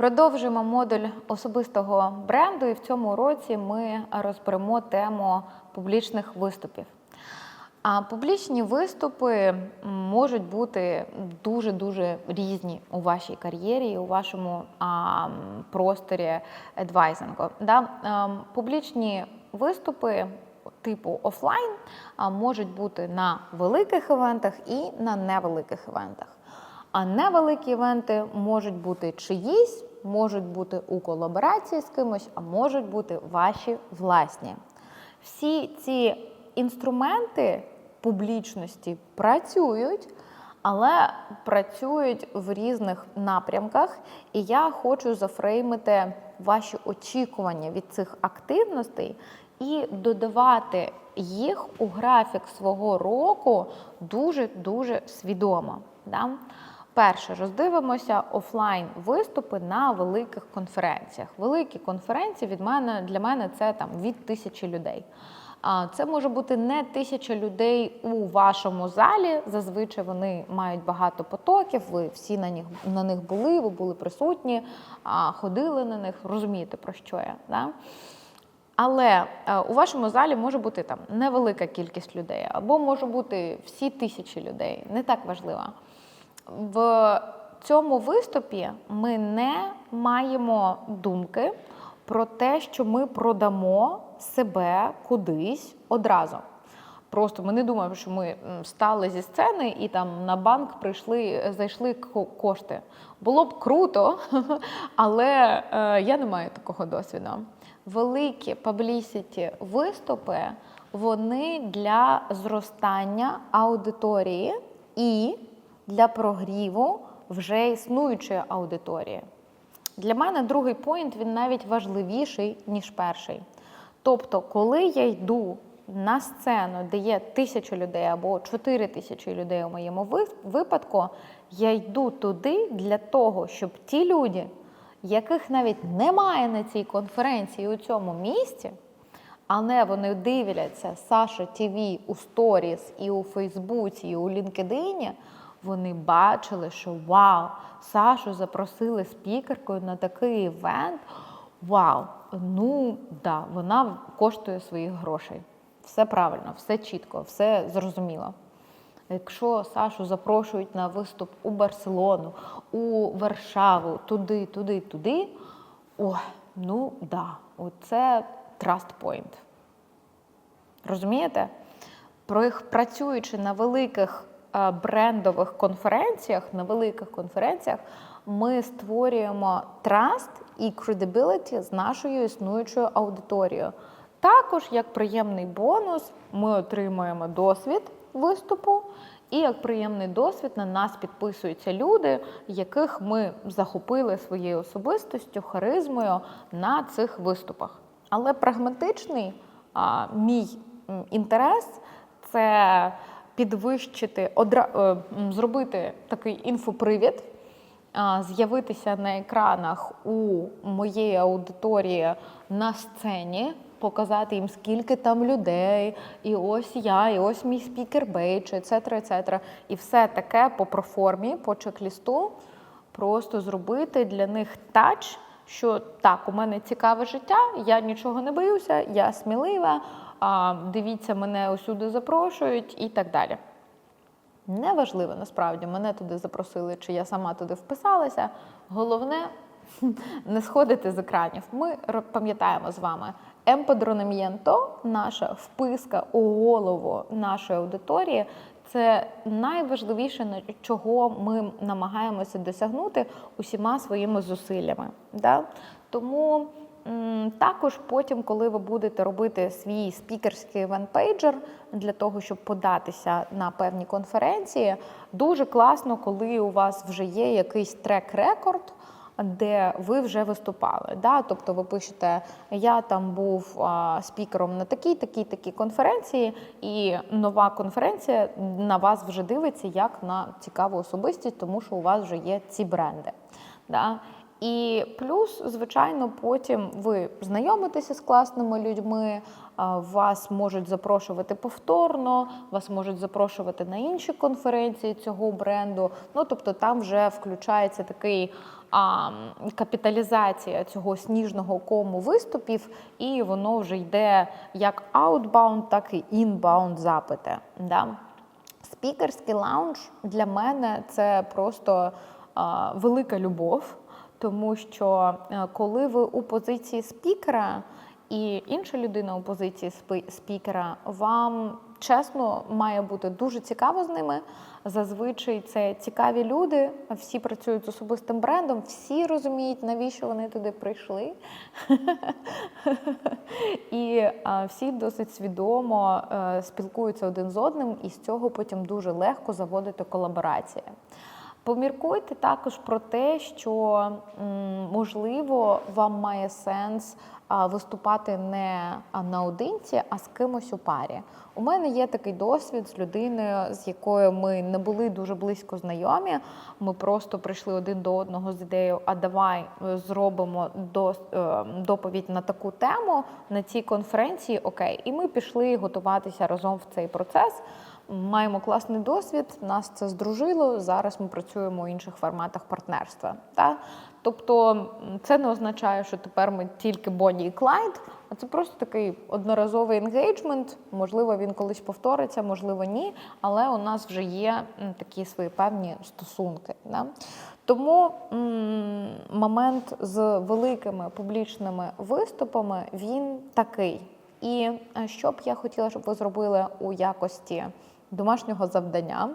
Продовжуємо модуль особистого бренду, і в цьому році ми розберемо тему публічних виступів. А публічні виступи можуть бути дуже дуже різні у вашій кар'єрі, у вашому а, просторі адвайзингу. Да? Публічні виступи типу офлайн можуть бути на великих івентах і на невеликих івентах. А невеликі івенти можуть бути чиїсь, можуть бути у колаборації з кимось, а можуть бути ваші власні. Всі ці інструменти публічності працюють, але працюють в різних напрямках. І я хочу зафреймити ваші очікування від цих активностей і додавати їх у графік свого року дуже-дуже свідомо. Да? Перше, роздивимося офлайн виступи на великих конференціях. Великі конференції від мене для мене це там від тисячі людей. Це може бути не тисяча людей у вашому залі. Зазвичай вони мають багато потоків. Ви всі на них на них були, ви були присутні, ходили на них. Розумієте про що я? Да? Але е, у вашому залі може бути там невелика кількість людей, або може бути всі тисячі людей. Не так важливо. В цьому виступі ми не маємо думки про те, що ми продамо себе кудись одразу. Просто ми не думаємо, що ми стали зі сцени і там на банк прийшли, зайшли кошти. Було б круто, але е, я не маю такого досвіду. Великі паблісіті виступи вони для зростання аудиторії і для прогріву вже існуючої аудиторії. Для мене другий поінт він навіть важливіший, ніж перший. Тобто, коли я йду на сцену, де є тисяча людей або чотири тисячі людей у моєму випадку, я йду туди для того, щоб ті люди, яких навіть немає на цій конференції у цьому місці, але вони дивляться Саша ТВ у сторіс і у Фейсбуці, і у LinkedIn, вони бачили, що вау, Сашу запросили спікеркою на такий івент. Вау, ну да, вона коштує своїх грошей. Все правильно, все чітко, все зрозуміло. Якщо Сашу запрошують на виступ у Барселону, у Варшаву, туди, туди, туди, ой, ну да, оце trust point. Розумієте? Про їх працюючи на великих брендових конференціях, на великих конференціях, ми створюємо траст і credibility з нашою існуючою аудиторією. Також, як приємний бонус, ми отримуємо досвід виступу, і як приємний досвід на нас підписуються люди, яких ми захопили своєю особистостю, харизмою на цих виступах. Але прагматичний а, мій інтерес це підвищити, одра, е, зробити такий інфопривід, з'явитися на екранах у моєї аудиторії на сцені, показати їм, скільки там людей, і ось я, і ось мій спікер бейдж, etc., etc. І все таке по проформі, по чек-лісту, просто зробити для них тач, що так, у мене цікаве життя, я нічого не боюся, я смілива, дивіться, мене усюди запрошують і так далі. Неважливо, насправді, мене туди запросили, чи я сама туди вписалася. Головне не сходити з екранів. Ми пам'ятаємо з вами, емпадронам'єнто, наша вписка у голову нашої аудиторії, це найважливіше, чого ми намагаємося досягнути усіма своїми зусиллями. Да? Тому також потім, коли ви будете робити свій спікерський івент-пейджер для того, щоб податися на певні конференції, дуже класно, коли у вас вже є якийсь трек-рекорд. Де ви вже виступали, да? тобто ви пишете, я там був а, спікером на такій, такій, такій конференції, і нова конференція на вас вже дивиться як на цікаву особистість, тому що у вас вже є ці бренди. Да? І плюс, звичайно, потім ви знайомитеся з класними людьми, вас можуть запрошувати повторно, вас можуть запрошувати на інші конференції цього бренду. Ну тобто там вже включається такий а, капіталізація цього сніжного кому виступів, і воно вже йде як outbound, так і inbound запити. Да? Спікерський лаунж для мене це просто а, велика любов, тому що е, коли ви у позиції спікера і інша людина у позиції спі- спікера, вам чесно має бути дуже цікаво з ними. Зазвичай це цікаві люди, всі працюють з особистим брендом, всі розуміють, навіщо вони туди прийшли. І всі досить свідомо е, спілкуються один з одним, і з цього потім дуже легко заводити колаборації. Поміркуйте також про те, що можливо вам має сенс виступати не наодинці, а з кимось у парі. У мене є такий досвід з людиною, з якою ми не були дуже близько знайомі. Ми просто прийшли один до одного з ідеєю, а давай е, зробимо е, доповідь на таку тему на цій конференції. Окей, і ми пішли готуватися разом в цей процес. Маємо класний досвід, нас це здружило. Зараз ми працюємо у інших форматах партнерства. Та? Тобто це не означає, що тепер ми тільки Бонні і Клайд, а це просто такий одноразовий енгейджмент. Можливо, він колись повториться, можливо, ні. Але у нас вже є такі свої певні стосунки. Да? Тому м, момент з великими публічними виступами він такий. І е, що б я хотіла, щоб ви зробили у якості домашнього завдання.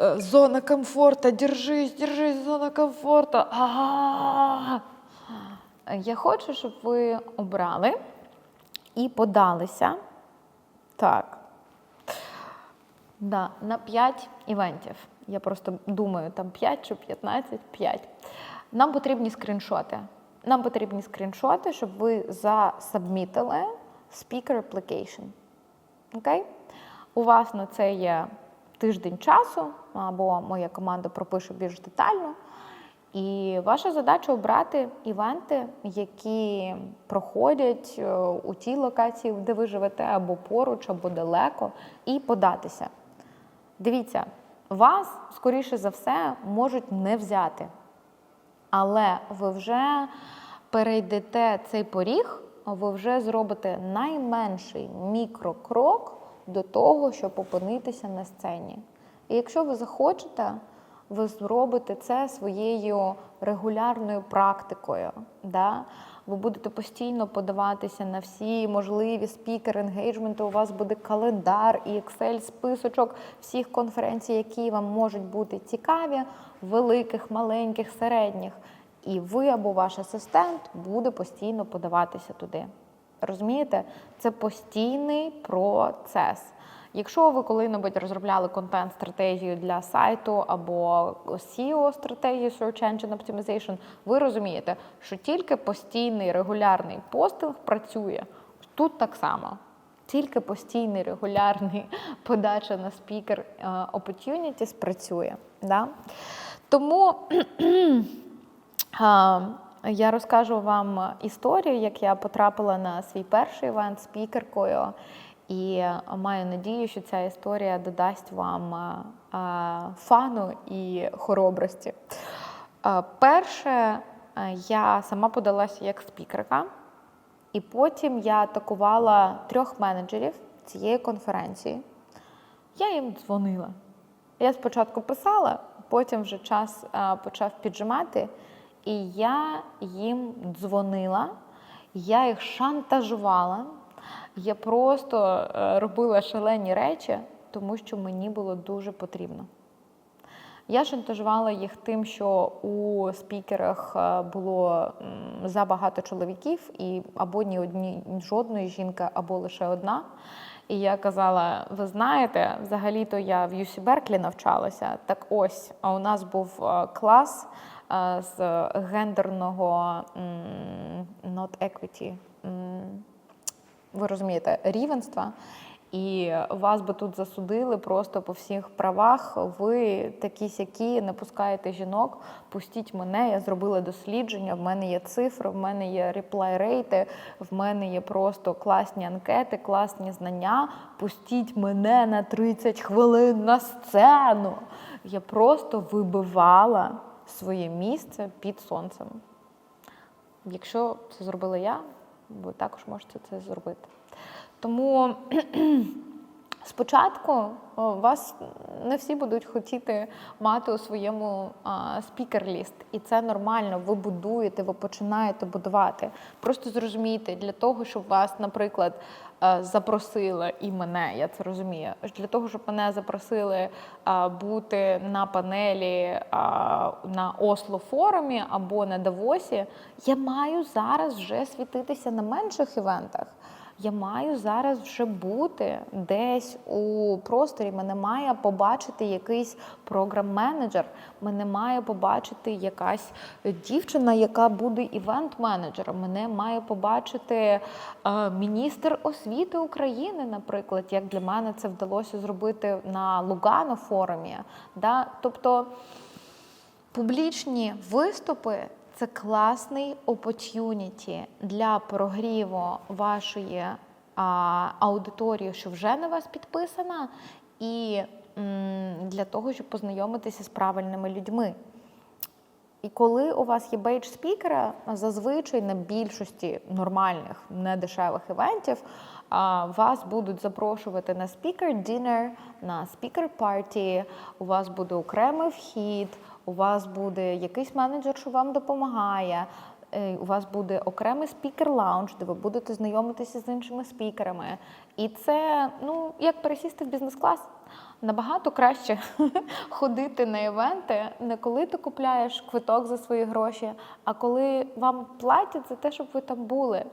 Е, Зона комфорту, держись, держись, зона комфорту. А-а-а. Я хочу, щоб ви обрали і подалися. Так. Да, на 5 івентів. Я просто думаю, там 5 чи 15, 5. Нам потрібні скріншоти. Нам потрібні скріншоти, щоб ви засабмітили speaker application. Окей? У вас на це є тиждень часу, або моя команда пропише більш детально. І ваша задача обрати івенти, які проходять е, у тій локації, де ви живете, або поруч, або далеко, і податися. Дивіться, вас, скоріше за все, можуть не взяти. Але ви вже перейдете цей поріг, ви вже зробите найменший мікрокрок до того, щоб опинитися на сцені. І якщо ви захочете, ви зробите це своєю регулярною практикою. Да? Ви будете постійно подаватися на всі можливі спікер енгейджменти. У вас буде календар і Excel списочок всіх конференцій, які вам можуть бути цікаві, великих, маленьких, середніх. І ви або ваш асистент буде постійно подаватися туди. Розумієте? Це постійний процес. Якщо ви коли-небудь розробляли контент-стратегію для сайту або SEO-стратегію Search Engine Optimization, ви розумієте, що тільки постійний регулярний постинг працює. Тут так само. Тільки постійний регулярний подача на спікер е, opportunities працює. Да? Тому а, я розкажу вам історію, як я потрапила на свій перший івент спікеркою, і маю надію, що ця історія додасть вам а, а, фану і хоробрості. Перше, я сама подалася як спікерка, і потім я атакувала трьох менеджерів цієї конференції. Я їм дзвонила. Я спочатку писала, потім вже час почав піджимати, і я їм дзвонила, я їх шантажувала. Я просто е, робила шалені речі, тому що мені було дуже потрібно. Я шантажувала їх тим, що у спікерах е, було забагато чоловіків, і або ні одні жодної жінки, або лише одна. І я казала: ви знаєте, взагалі-то я в UC Берклі навчалася. Так ось, а у нас був е, клас е, з гендерного not equity. ви розумієте, рівенства. І вас би тут засудили просто по всіх правах. Ви такі сякі, не пускаєте жінок. Пустіть мене. Я зробила дослідження. В мене є цифри, в мене є реплай рейти, в мене є просто класні анкети, класні знання. Пустіть мене на 30 хвилин на сцену. Я просто вибивала своє місце під сонцем. Якщо це зробила я, ви також можете це зробити. Тому спочатку вас не всі будуть хотіти мати у своєму спікер-ліст, і це нормально. Ви будуєте, ви починаєте будувати. Просто зрозумійте, для того, щоб вас, наприклад, е, запросили і мене, я це розумію. Для того, щоб мене запросили бути на панелі на Осло форумі або на Давосі, я маю зараз вже світитися на менших івентах. Я маю зараз вже бути десь у просторі. Мене має побачити якийсь програм-менеджер, мене має побачити якась дівчина, яка буде івент-менеджером. Мене має побачити е, міністр освіти України, наприклад, як для мене це вдалося зробити на Лугано форумі. Да? Тобто публічні виступи це класний opportunity для прогріву вашої а, аудиторії, що вже на вас підписана, і м, для того, щоб познайомитися з правильними людьми. І коли у вас є бейдж спікера, зазвичай на більшості нормальних недешевих івентів вас будуть запрошувати на спікер дінер, на спікер парті, у вас буде окремий вхід, у вас буде якийсь менеджер, що вам допомагає. е, У вас буде окремий спікер-лаунж, де ви будете знайомитися з іншими спікерами. І це ну як пересісти в бізнес-клас. Набагато краще ходити на івенти, не коли ти купляєш квиток за свої гроші, а коли вам платять за те, щоб ви там були.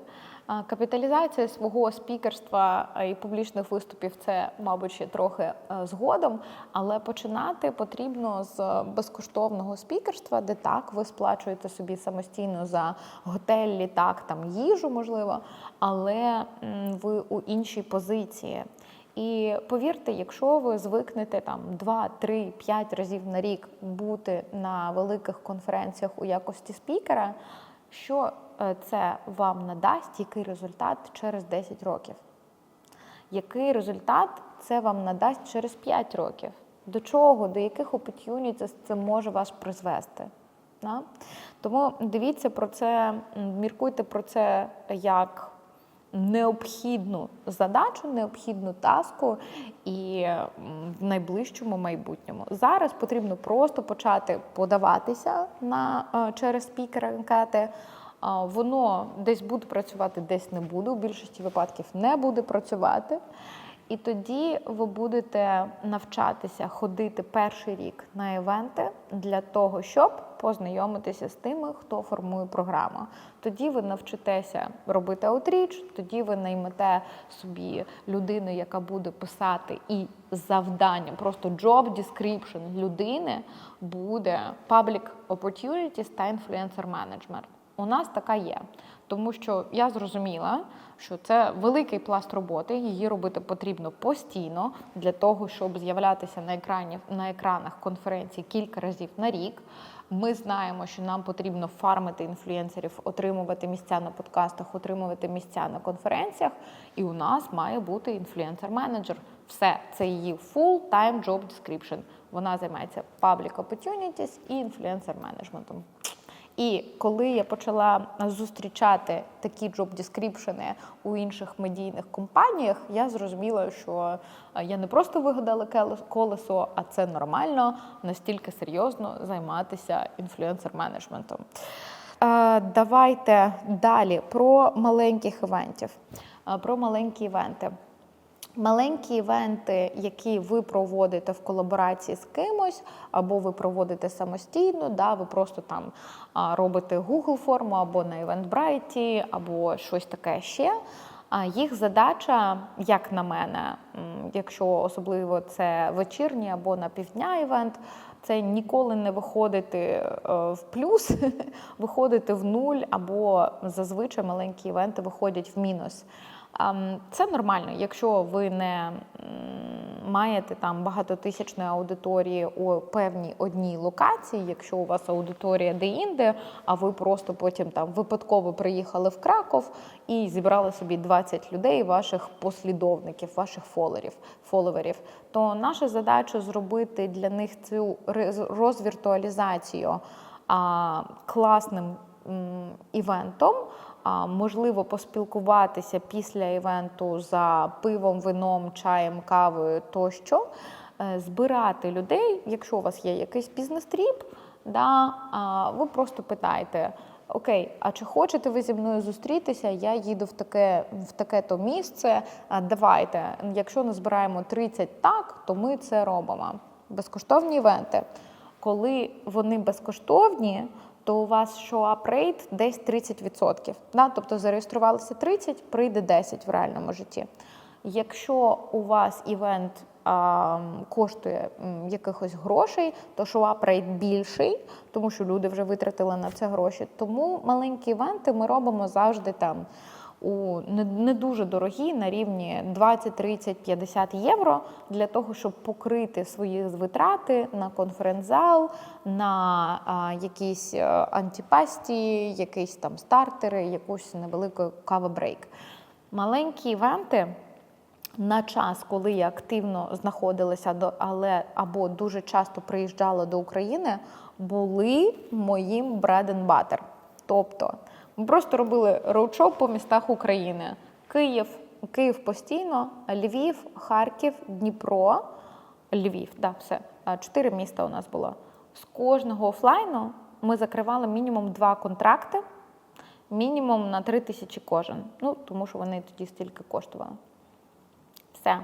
Капіталізація свого спікерства і публічних виступів це, мабуть, ще трохи е, згодом, але починати потрібно з безкоштовного спікерства, де так ви сплачуєте собі самостійно за готель, літак, там їжу, можливо, але ви у іншій позиції. І повірте, якщо ви звикнете там 2, 3, 5 разів на рік бути на великих конференціях у якості спікера, що е, це вам надасть, який результат через 10 років? Який результат це вам надасть через 5 років? До чого, до яких opportunities це може вас призвести? Да? Тому дивіться про це, міркуйте про це як необхідну задачу, необхідну таску і в найближчому майбутньому. Зараз потрібно просто почати подаватися на е, через спікера анкети. Воно десь буде працювати, десь не буде. У більшості випадків не буде працювати. І тоді ви будете навчатися ходити перший рік на івенти для того, щоб познайомитися з тими, хто формує програму. Тоді ви навчитеся робити аутріч, тоді ви наймете собі людину, яка буде писати, і завдання, просто job description людини буде public opportunities та influencer management. У нас така є, тому що я зрозуміла, що це великий пласт роботи. Її робити потрібно постійно для того, щоб з'являтися на екрані на екранах конференцій кілька разів на рік. Ми знаємо, що нам потрібно фармити інфлюенсерів, отримувати місця на подкастах, отримувати місця на конференціях. І у нас має бути інфлюенсер-менеджер. Все, це її full-time job description. Вона займається public opportunities і інфлюенсер-менеджментом. І коли я почала зустрічати такі джоб-дескріпшени у інших медійних компаніях, я зрозуміла, що е, я не просто вигадала колесо, а це нормально настільки серйозно займатися інфлюенсер-менеджментом. Е, Давайте далі про маленьких івентів. Е, Про маленькі івенти. Маленькі івенти, які ви проводите в колаборації з кимось, або ви проводите самостійно, да, ви просто там робите Google форму або на Eventbrite, або щось таке ще. А їх задача, як на мене, якщо особливо це вечірній або на півдня івент, це ніколи не виходити е, в плюс, виходити в нуль, або зазвичай маленькі івенти виходять в мінус. Це нормально, якщо ви не маєте там багатотисячної аудиторії у певній одній локації, якщо у вас аудиторія де-інде, а ви просто потім там випадково приїхали в Краков і зібрали собі 20 людей, ваших послідовників, ваших фолерів, фоловерів, то наша задача зробити для них цю розвіртуалізацію а, класним м, івентом. Можливо, поспілкуватися після івенту за пивом, вином, чаєм, кавою тощо, Е, збирати людей, якщо у вас є якийсь бізнес-тріп, да, ви просто питаєте. Окей, а чи хочете ви зі мною зустрітися? Я їду в таке в таке-то місце. Давайте. Якщо не збираємо 30 так, то ми це робимо. Безкоштовні івенти. Коли вони безкоштовні, то у вас show-up rate десь 30%. Да? Тобто зареєструвалися 30, прийде 10 в реальному житті. Якщо у вас івент а, коштує якихось грошей, то show-up rate більший, тому що люди вже витратили на це гроші. Тому маленькі івенти ми робимо завжди там у не, не дуже дорогі на рівні 20, 30, 50 євро для того, щоб покрити свої витрати на конференц-зал, на а, якісь е, антипасті, якісь там стартери, якусь невелику кава-брейк. Маленькі івенти. На час, коли я активно знаходилася до, але або дуже часто приїжджала до України, були моїм bread and butter. Тобто ми просто робили роудшоу по містах України: Київ, Київ постійно, Львів, Харків, Дніпро, Львів. Да, все. Чотири міста у нас було. З кожного офлайну ми закривали мінімум два контракти, мінімум на три тисячі кожен. Ну тому що вони тоді стільки коштували. Все.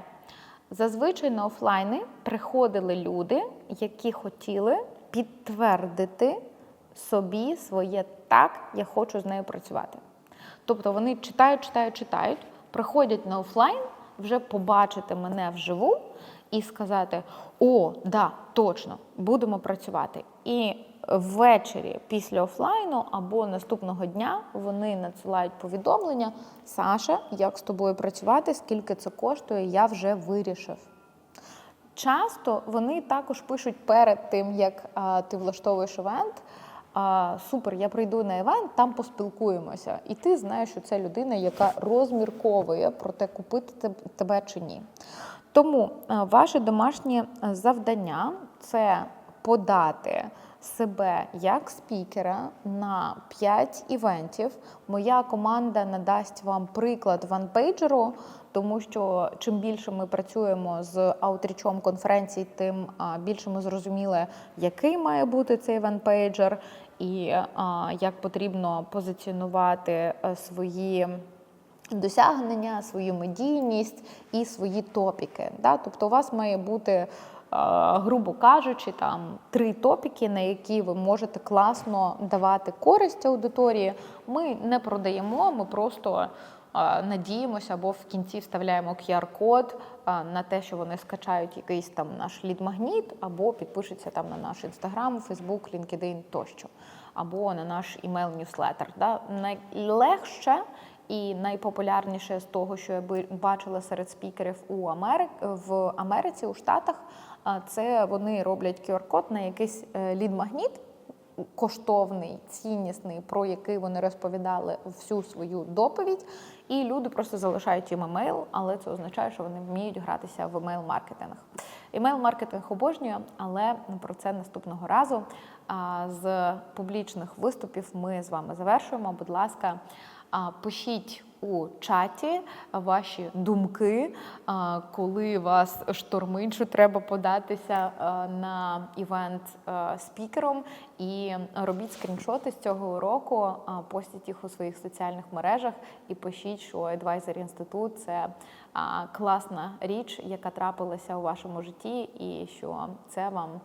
Зазвичай на офлайни приходили люди, які хотіли підтвердити собі своє так, я хочу з нею працювати. Тобто вони читають, читають, читають, приходять на офлайн, вже побачити мене вживу і сказати: О, да, точно, будемо працювати. І ввечері після офлайну або наступного дня вони надсилають повідомлення: Саша, як з тобою працювати, скільки це коштує, я вже вирішив. Часто вони також пишуть перед тим, як а, ти влаштовуєш івент. А, супер, я прийду на івент, там поспілкуємося. І ти знаєш, що це людина, яка розмірковує про те, купити тебе чи ні. Тому ваше домашнє завдання це подати себе як спікера на 5 івентів. Моя команда надасть вам приклад ванпейджеру, тому що чим більше ми працюємо з аутрічом конференцій, тим більше ми зрозуміли, який має бути цей ванпейджер, і як потрібно позиціонувати е, свої. Досягнення, свою медійність і свої топіки. Да? Тобто, у вас має бути, е, грубо кажучи, там три топіки, на які ви можете класно давати користь аудиторії. Ми не продаємо, ми просто надіємося або в кінці вставляємо QR-код на те, що вони скачають якийсь там наш лід-магніт, або підпишуться там на наш інстаграм, Фейсбук, LinkedIn тощо, або на наш email-ньюслетер. Да? Найлегше і найпопулярніше з того, що я бачила серед спікерів у Америк... в Америці, у Штатах, це вони роблять QR-код на якийсь е, лід-магніт, коштовний, ціннісний, про який вони розповідали всю свою доповідь, і люди просто залишають їм емейл, але це означає, що вони вміють гратися в емейл-маркетинг. Емейл-маркетинг обожнює, але про це наступного разу. З публічних виступів ми з вами завершуємо. Будь ласка, пишіть у чаті ваші думки, коли вас штормить, що треба податися на івент спікером, і робіть скріншоти з цього уроку, постіть їх у своїх соціальних мережах і пишіть, що Advisor Institute – це класна річ, яка трапилася у вашому житті, і що це вам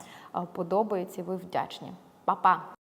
подобається, і ви вдячні. Па-па!